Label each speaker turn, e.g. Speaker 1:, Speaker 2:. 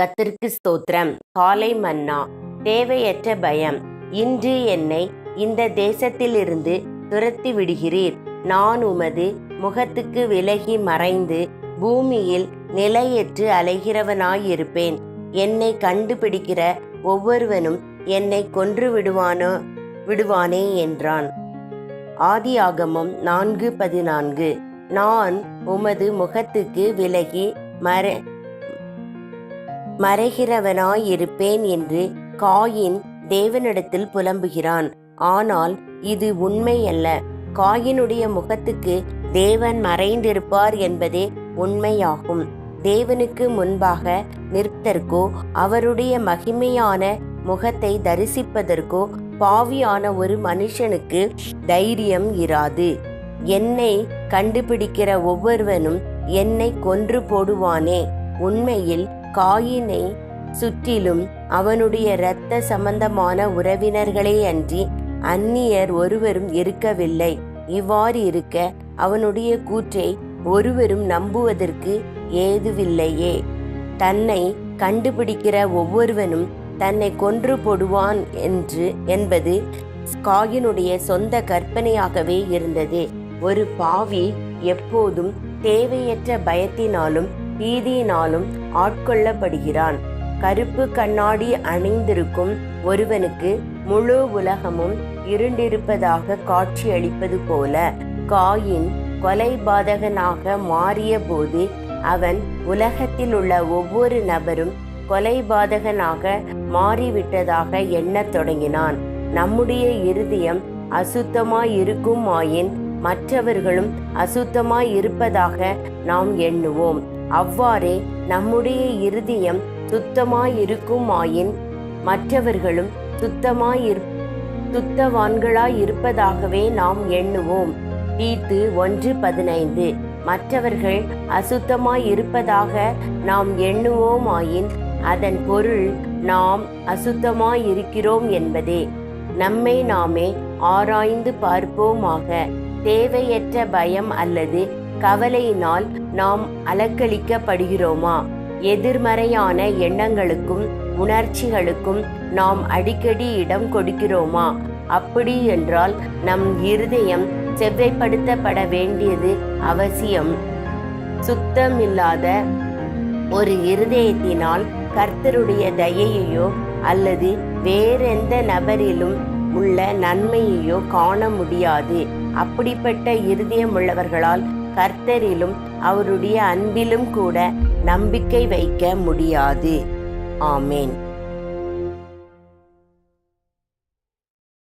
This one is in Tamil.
Speaker 1: கத்திற்கு ஸ்தோத்திரம். காலை மன்னா தேவையற்ற பயம். இன்று என்னை இந்த தேசத்திலிருந்து துரத்தி விடுகிறீர். நான் உமது முகத்துக்கு விலகி மறைந்து பூமியில் நிலையற்று அலைகிறவனாயிருப்பேன். என்னை கண்டுபிடிக்கிற ஒவ்வொருவனும் என்னை கொன்று விடுவானோ விடுவானே என்றான். ஆதியாகமும் நான்கு பதினான்கு. நான் உமது முகத்துக்கு விலகி மறை மறைகிறவனாயிருப்பேன் என்று காயின் தேவனிடத்தில் புலம்புகிறான். ஆனால் இது உண்மையல்ல. காயினுடைய முகத்துக்கு தேவன் மறைந்திருப்பார் என்பதே உண்மையாகும். தேவனுக்கு முன்பாக நிற்பதற்கோ அவருடைய மகிமையான முகத்தை தரிசிப்பதற்கோ பாவியான ஒரு மனுஷனுக்கு தைரியம் இராது. என்னை கண்டுபிடிக்கிற ஒவ்வொருவனும் என்னை கொன்று போடுவானே. உண்மையில் காயினை சுற்றிலும் அவனுடைய இரத்த சம்பந்தமான உறவினர்களே அன்றி அந்நியர் ஒருவரும் இருக்கவில்லை. இவ்வாறு இருக்க அவனுடைய கூற்றை ஒருவரும் நம்புவதற்கு ஏதுவில்லையே. தன்னை கண்டுபிடிக்கிற ஒவ்வொருவனும் தன்னை கொன்று போடுவான் என்று என்பது காயினுடைய சொந்த கற்பனையாகவே இருந்தது. ஒரு பாவி எப்போதும் தேவையற்ற பயத்தினாலும் பீதியினாலும் ஆட்கொள்ளப்படுகிறான். கருப்பு கண்ணாடி அணிந்திருக்கும் ஒருவனுக்கு முழு உலகமும் இருண்டிருப்பதாக காட்சியளிப்பது போல காயின் கொலைபாதகனாக மாறிய போது அவன் உலகத்தில் உள்ள ஒவ்வொரு நபரும் கொலைபாதகனாக மாறிவிட்டதாக எண்ணத் தொடங்கினான். நம்முடைய இருதயம் அசுத்தமாய் இருக்குமாயின் மற்றவர்களும் அசுத்தமாய் இருப்பதாக நாம் எண்ணுவோம். அவ்வாறே நம்முடைய இருதயம் சுத்தமாயிருக்குமாயின் மற்றவர்களும் சுத்தமாயிரு இரு இருப்பதாகவே நாம் எண்ணுவோம். தீத்து ஒன்று பதினைந்து. மற்றவர்கள் அசுத்தமாய் இருப்பதாக நாம் எண்ணுவோமாயின் அதன் பொருள் நாம் அசுத்தமாயிருக்கிறோம் என்பதே. நம்மை நாமே ஆராய்ந்து பார்ப்போமாக. தேவையற்ற பயம் அல்லது கவலையினால் நாம் அலக்களிக்கப்படுகிறோமா எதிர்மறையான எண்ணங்களுக்கும் உணர்ச்சிகளுக்கும் நாம் அடிக்கடி இடம் கொடுக்கிறோமா? அப்படி என்றால் நம் இருதயம் செவ்வைப்படுத்தப்பட வேண்டியது அவசியம். சுத்தமில்லாத ஒரு இருதயத்தினால் கர்த்தருடைய தயையையோ அல்லது வேறெந்த நபரிலும் உள்ள நன்மையையோ காண முடியாது. அப்படிப்பட்ட இருதயம் உள்ளவர்களால் கர்த்தரிலும் அவருடைய அன்பிலும் கூட நம்பிக்கை வைக்க முடியாது. ஆமேன்.